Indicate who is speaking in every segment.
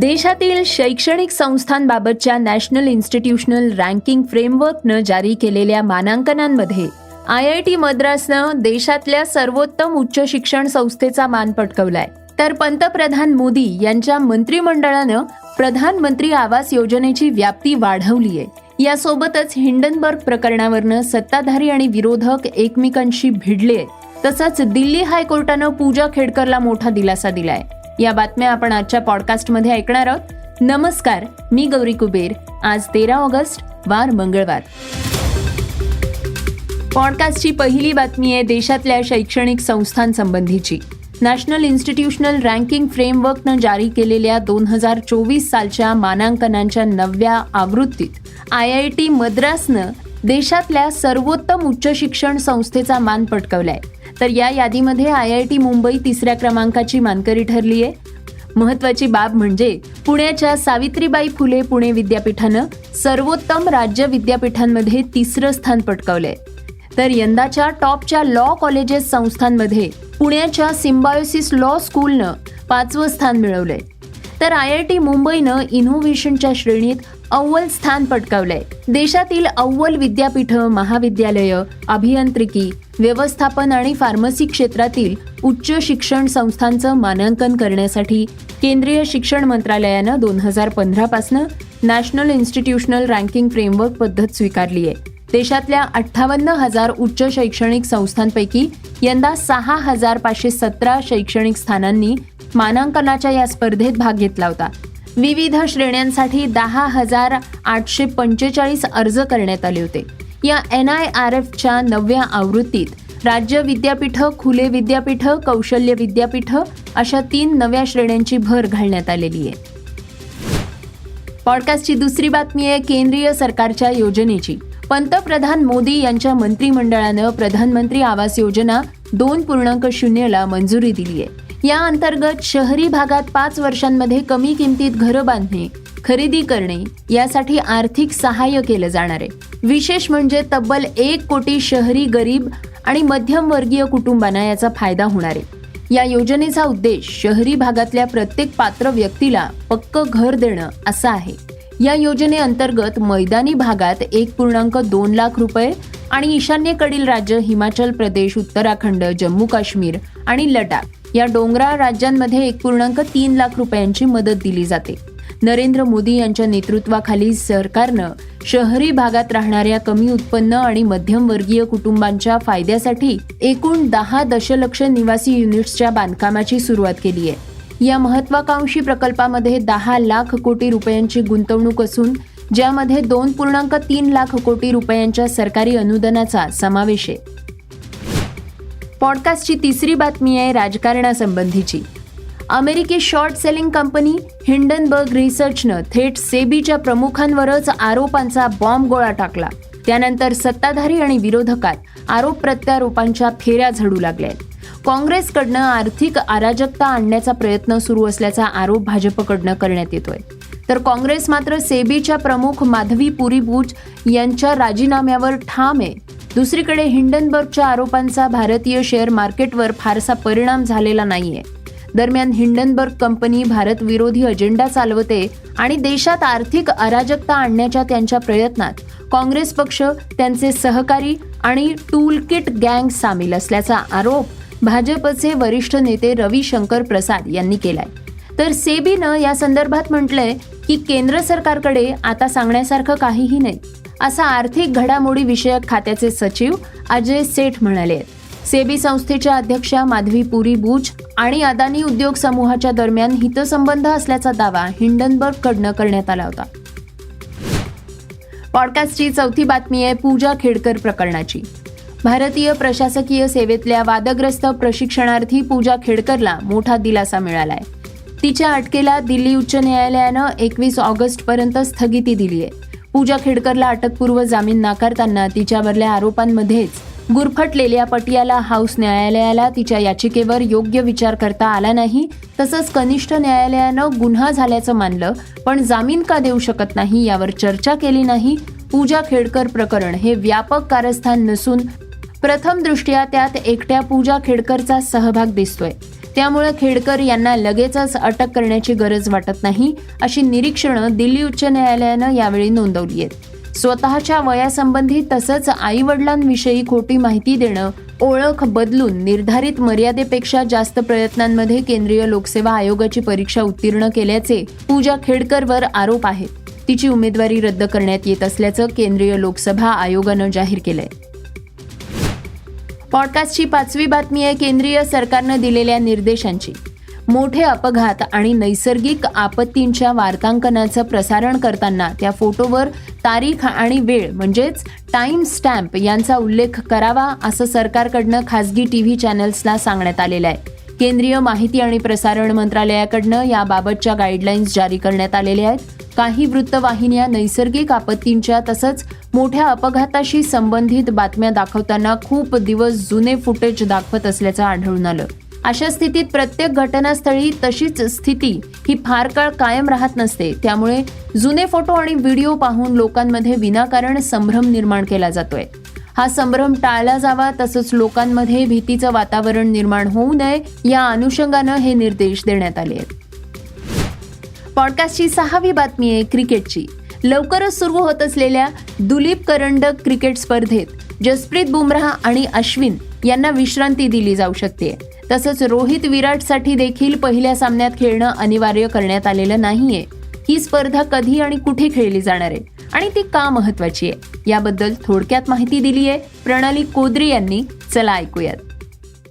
Speaker 1: देशातील शैक्षणिक संस्थांबाबतच्या नॅशनल इन्स्टिट्यूशनल रँकिंग फ्रेमवर्कनं जारी केलेल्या मानांकनांमध्ये आय आय टी मद्रासनं देशातल्या सर्वोत्तम उच्च शिक्षण संस्थेचा मान पटकवलाय. तर पंतप्रधान मोदी यांच्या मंत्रिमंडळानं प्रधानमंत्री आवास योजनेची व्याप्ती वाढवली आहे यासोबतच हिंडनबर्ग प्रकरणावरनं सत्ताधारी आणि विरोधक एकमेकांशी भिडले तसंच दिल्ली हायकोर्टानं पूजा खेडकरला मोठा दिलासा दिलाय. या बातम्या आपण आजच्या पॉडकास्टमध्ये ऐकणार आहोत. नमस्कार मी गौरी कुबेर. आज तेरा ऑगस्ट वार मंगळवार. पॉडकास्टची पहिली बातमी आहे देशातल्या शैक्षणिक संस्थांसंबंधीची. नॅशनल इन्स्टिट्यूशनल रँकिंग फ्रेमवर्कनं जारी केलेल्या दोन हजार चोवीस सालच्या मानांकनांच्या नवव्या आवृत्तीत आय आय टी मद्रासनं देशातल्या सर्वोत्तम उच्च शिक्षण संस्थेचा मान पटकवलाय. तर या यादीमध्ये आय आय टी मुंबई तिसऱ्या क्रमांकाची मानकरी ठरली आहे. महत्वाची बाब म्हणजे पुण्याच्या सावित्रीबाई फुले पुणे विद्यापीठानं सर्वोत्तम राज्य विद्यापीठांमध्ये तिसरं स्थान पटकावलंय. तर यंदाच्या टॉपच्या लॉ कॉलेजेस संस्थांमध्ये पुण्याच्या सिम्बायोसिस लॉ स्कूलनं पाचवं स्थान मिळवलंय. तर आय आय टी मुंबईनं इनोव्हेशनच्या श्रेणीत अव्वल स्थान पटकावलंय. देशातील अव्वल विद्यापीठं महाविद्यालयं अभियांत्रिकी व्यवस्थापन आणि फार्मसी क्षेत्रातील उच्च शिक्षण संस्थांचं मानांकन करण्यासाठी केंद्रीय शिक्षण मंत्रालयानं दोन हजार पंधरापासनं नॅशनल इन्स्टिट्यूशनल रँकिंग फ्रेमवर्क पद्धत स्वीकारली आहे. देशातल्या अठ्ठावन्न हजार उच्च शैक्षणिक संस्थांपैकी यंदा सहा हजार पाचशे सतरा शैक्षणिक स्थानांनी मानांकनाच्या या स्पर्धेत भाग घेतला होता. विविध श्रेण्यांसाठी दहा हजार आठशे पंचेचाळीस अर्ज करण्यात आले होते. या एन आय आर एफच्या नवव्या आवृत्तीत राज्य विद्यापीठ खुले विद्यापीठ कौशल्य विद्यापीठ अशा तीन नव्या श्रेण्यांची भर घालण्यात आलेली आहे. पॉडकास्टची दुसरी बातमी आहे केंद्रीय सरकारच्या योजनेची. पंतप्रधान मोदी यांच्या मंत्रिमंडळानं प्रधानमंत्री आवास योजना दोन पूर्णांक शून्यला मंजुरी दिली आहे. या अंतर्गत शहरी भागात पाच वर्षांमध्ये कमी किमतीत घरं बांधणे खरेदी करणे यासाठी आर्थिक सहाय्य केलं जाणार आहे. विशेष म्हणजे तब्बल एक कोटी शहरी गरीब आणि मध्यमवर्गीय कुटुंबांना याचा फायदा होणार आहे. या योजनेचा उद्देश शहरी भागातल्या प्रत्येक पात्र व्यक्तीला पक्क घर देणं असा आहे. या योजनेअंतर्गत मैदानी भागात एक पूर्णांक दोन लाख रुपये आणि ईशान्येकडील राज्य हिमाचल प्रदेश उत्तराखंड जम्मू काश्मीर आणि लडाख या डोंगराळ राज्यांमध्ये एक पूर्णांक तीन लाख रुपयांची मदत दिली जाते. नरेंद्र मोदी यांच्या नेतृत्वाखाली सरकारनं शहरी भागात राहणाऱ्या कमी उत्पन्न आणि मध्यमवर्गीय कुटुंबांच्या फायद्यासाठी एकूण दहा दशलक्ष निवासी युनिट्सच्या बांधकामाची सुरुवात केली आहे. या महत्वाकांक्षी प्रकल्पामध्ये दहा लाख कोटी रुपयांची गुंतवणूक असून ज्यामध्ये दोन पूर्णांक तीन लाख कोटी रुपयांच्या सरकारी अनुदानाचा समावेश आहे. पॉडकास्टची तिसरी बातमी आहे राजकारणासंबंधीची. अमेरिकी शॉर्ट सेलिंग कंपनी हिंडनबर्ग रिसर्चनं थेट सेबीच्या प्रमुखांवरच आरोपांचा बॉम्ब गोळा टाकला. त्यानंतर सत्ताधारी आणि विरोधकात आरोप प्रत्यारोपांच्या फेऱ्या झडू लागल्या. आहेत काँग्रेसकडनं आर्थिक अराजकता आणण्याचा प्रयत्न सुरू असल्याचा आरोप भाजपकडनं करण्यात येतोय. तर काँग्रेस मात्र सेबीच्या प्रमुख माधवी पुरी बुच यांच्या राजीनाम्यावर ठाम आहे. दुसरीकडे हिंडनबर्गच्या आरोपांचा भारतीय शेअर मार्केटवर फारसा परिणाम झालेला नाहीये. दरम्यान हिंडनबर्ग कंपनी भारत विरोधी अजेंडा चालवते आणि देशात आर्थिक अराजकता आणण्याच्या त्यांच्या प्रयत्नात काँग्रेस पक्ष त्यांचे सहकारी आणि टूलकिट गँग सामील असल्याचा आरोप भाजपचे वरिष्ठ नेते रविशंकर प्रसाद यांनी केलाय. तर सेबीनं या संदर्भात म्हटलंय की केंद्र सरकारकडे आता सांगण्यासारखं काहीही नाही. असा आर्थिक घडामोडी विषयक खात्याचे सचिव अजय सेठ म्हणाले. आहेत सेबी संस्थेच्या अध्यक्षा माधवी पुरी बुच आणि अदानी उद्योग समूहाच्या दरम्यान हितसंबंध असल्याचा दावा हिंडनबर्ग कडनं करण्यात आला होता. पॉडकास्टची चौथी बातमी आहे पूजा खेडकर प्रकरणाची. भारतीय प्रशासकीय सेवेतल्या वादग्रस्त प्रशिक्षणार्थी पूजा खेडकरला मोठा दिलासा मिळालाय. तिच्या अटकेला दिल्ली उच्च न्यायालयानं एकवीस ऑगस्ट पर्यंत स्थगिती दिली आहे पूजा खेडकरला अटकपूर्व जामीन नाकारताना तिच्यावरल्या आरोपांमध्येच गुरफटलेल्या पटियाला हाऊस न्यायालयाला तिच्या याचिकेवर योग्य विचार करता आला नाही तसंच कनिष्ठ न्यायालयानं गुन्हा झाल्याचं मानलं पण जामीन का देऊ शकत नाही यावर चर्चा केली नाही. पूजा खेडकर प्रकरण हे व्यापक कारस्थान नसून प्रथम दृष्ट्या त्यात एकट्या पूजा खेडकरचा सहभाग दिसतोय. त्यामुळे खेडकर यांना लगेचच अटक करण्याची गरज वाटत नाही अशी निरीक्षणं दिल्ली उच्च न्यायालयानं यावेळी नोंदवली आहेत. स्वतःच्या वयासंबंधी तसंच आई वडिलांविषयी खोटी माहिती देणं ओळख बदलून निर्धारित मर्यादेपेक्षा जास्त प्रयत्नांमध्ये केंद्रीय लोकसेवा आयोगाची परीक्षा उत्तीर्ण केल्याचे पूजा खेडकरवर आरोप आहेत. तिची उमेदवारी रद्द करण्यात येत असल्याचं केंद्रीय लोकसभा आयोगानं जाहीर केलंय. पॉडकास्टची पाचवी बातमी आहे केंद्रीय सरकारनं दिलेल्या निर्देशांची. मोठे अपघात आणि नैसर्गिक आपत्तींच्या वार्तांकनाचं प्रसारण करताना त्या फोटोवर तारीख आणि वेळ म्हणजेच टाइम स्टॅम्प यांचा उल्लेख करावा असं सरकारकडनं खासगी टीव्ही चॅनल्सला सांगण्यात आलेलं आहे. केंद्रीय माहिती आणि प्रसारण मंत्रालयाकडनं याबाबतच्या गाईडलाईन्स जारी करण्यात आलेल्या आहेत. काही वृत्तवाहिन्या नैसर्गिक आपत्तींच्या तसंच मोठ्या अपघाताशी संबंधित बातम्या दाखवताना खूप दिवस जुने फुटेज दाखवत असल्याचं आढळून आलं. अशा स्थितीत प्रत्येक घटनास्थळी तशीच स्थिती ही फार काळ कायम राहत नसते. त्यामुळे जुने फोटो आणि व्हिडिओ पाहून लोकांमध्ये विनाकारण संभ्रम निर्माण केला जातोय. हा संभ्रम टाळला जावा तसंच लोकांमध्ये भीतीचं वातावरण निर्माण होऊ नये या अनुषंगानं हे निर्देश देण्यात आले आहेत. पॉडकास्टची सहावी बातमी आहे क्रिकेटची. लवकरच सुरू होत असलेल्या दुलीप करंडक क्रिकेट स्पर्धेत जसप्रीत बुमराह आणि अश्विन यांना विश्रांती दिली जाऊ शकते. तसंच रोहित विराटसाठी देखील पहिल्या सामन्यात खेळणं अनिवार्य करण्यात आलेलं नाहीये. ही स्पर्धा कधी आणि कुठे खेळली जाणार आहे? आणि ती का महत्वाची आहे? याबद्दल थोडक्यात माहिती दिली आहे प्रणाली कोद्री यांनी. चला ऐकूयात.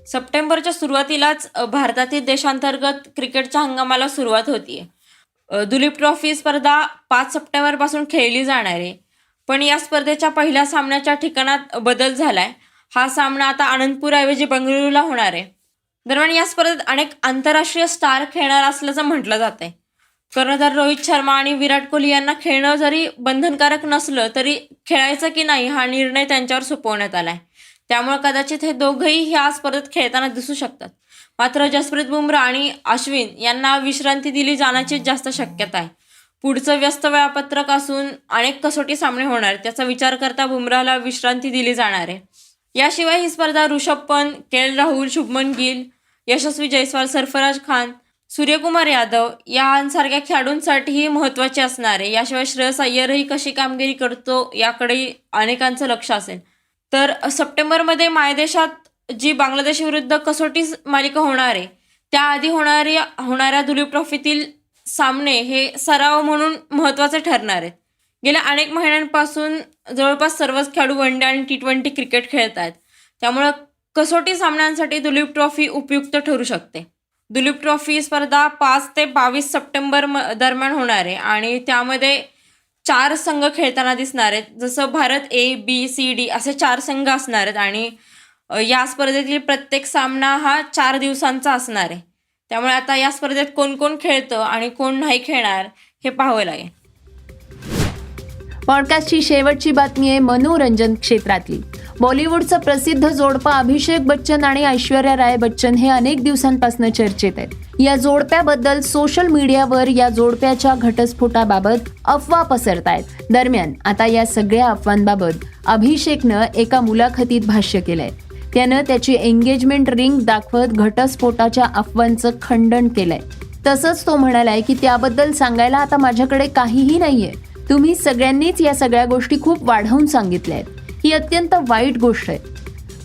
Speaker 2: सप्टेंबरच्या सुरुवातीलाच भारतातील देशांतर्गत क्रिकेटच्या हंगामाला सुरुवात होतीये. दुलीप ट्रॉफी स्पर्धा पाच सप्टेंबरपासून खेळली जाणार आहे. पण या स्पर्धेच्या पहिल्या सामन्याच्या ठिकाणात बदल झालाय. हा सामना आता आनंदपूरऐवजी बंगळुरूला होणार आहे. दरम्यान या स्पर्धेत अनेक आंतरराष्ट्रीय स्टार खेळणार असल्याचं म्हटलं जात आहे कर्णधार रोहित शर्मा आणि विराट कोहली यांना खेळणं जरी बंधनकारक नसलं तरी खेळायचं की नाही हा निर्णय त्यांच्यावर सोपवण्यात आलाय. त्यामुळे कदाचित हे दोघंही ह्या स्पर्धेत खेळताना दिसू शकतात. मात्र जसप्रीत बुमराह आणि अश्विन यांना विश्रांती दिली जाण्याची जास्त शक्यता आहे. पुढचं व्यस्त वेळापत्रक असून अनेक कसोटी सामने होणार त्याचा विचार करता बुमराहला विश्रांती दिली जाणार आहे. याशिवाय ही स्पर्धा ऋषभ पंत के एल राहुल शुभमन गिल यशस्वी जयस्वाल सरफराज खान सूर्यकुमार यादव यांसारख्या खेळाडूंसाठीही महत्त्वाची असणार आहे. याशिवाय श्रेयस अय्यरही कशी कामगिरी करतो याकडेही अनेकांचं लक्ष असेल. तर सप्टेंबरमध्ये मायदेशात जी बांगलादेश विरुद्ध कसोटी मालिका होणार आहे त्याआधी होणारी होणाऱ्या दुलीप ट्रॉफीतील सामने हे सराव म्हणून महत्त्वाचे ठरणार आहेत. गेल्या अनेक महिन्यांपासून जवळपास सर्वच खेळाडू वन डे आणि टी ट्वेंटी क्रिकेट खेळत आहेत. त्यामुळं कसोटी सामन्यांसाठी दुलीप ट्रॉफी उपयुक्त ठरू शकते. दुलीप ट्रॉफी स्पर्धा पाच ते बावीस सप्टेंबर म दरम्यान होणार आहे आणि त्यामध्ये चार संघ खेळताना दिसणार आहेत. जसं Bharat A B C D असे चार संघ असणार आहेत आणि या स्पर्धेतील प्रत्येक सामना हा चार दिवसांचा असणार आहे. त्यामुळे आता या स्पर्धेत कोण कोण खेळतं आणि कोण नाही खेळणार हे पाहावं लागेल.
Speaker 1: पॉडकास्टची शेवटची बातमी आहे मनोरंजन क्षेत्रातली. बॉलिवूडचं प्रसिद्ध जोडपा अभिषेक बच्चन आणि ऐश्वर्या राय बच्चन हे अनेक दिवसांपासून चर्चेत आहेत. या जोडप्याबद्दल सोशल मीडियावर या जोडप्याच्या घटस्फोटाबाबत अफवा पसरत आहेत दरम्यान आता या सगळ्या अफवांबाबत अभिषेकनं एका मुलाखतीत भाष्य केलंय. त्यानं त्याची एंगेजमेंट रिंग दाखवत घटस्फोटाच्या अफवांचं खंडन केलंय. तसंच तो म्हणालाय की त्याबद्दल सांगायला आता माझ्याकडे काहीही नाहीये. तुम्ही सगळ्यांनीच या सगळ्या गोष्टी खूप वाढवून सांगितल्या आहेत. ही अत्यंत वाईट गोष्ट आहे.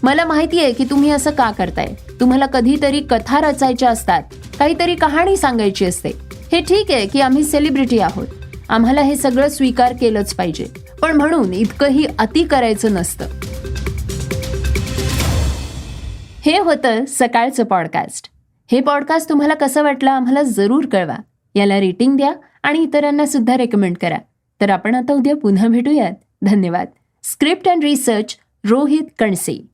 Speaker 1: मला माहिती आहे की तुम्ही असं का करताय? तुम्हाला कधीतरी कथा रचायच्या असतात. काहीतरी कहाणी सांगायची असते. हे ठीक आहे की आम्ही सेलिब्रिटी आहोत. आम्हाला हे सगळं स्वीकार केलंच पाहिजे. पण म्हणून इतकंही अति करायचं नसतं. हे होतं सकाळचं पॉडकास्ट हे पॉडकास्ट तुम्हाला कसं वाटलं आम्हाला जरूर कळवा. याला रेटिंग द्या आणि इतरांना सुद्धा रेकमेंड करा. तर आपण आता उद्या पुन्हा भेटूयात. धन्यवाद. Script and research Rohit Kanase.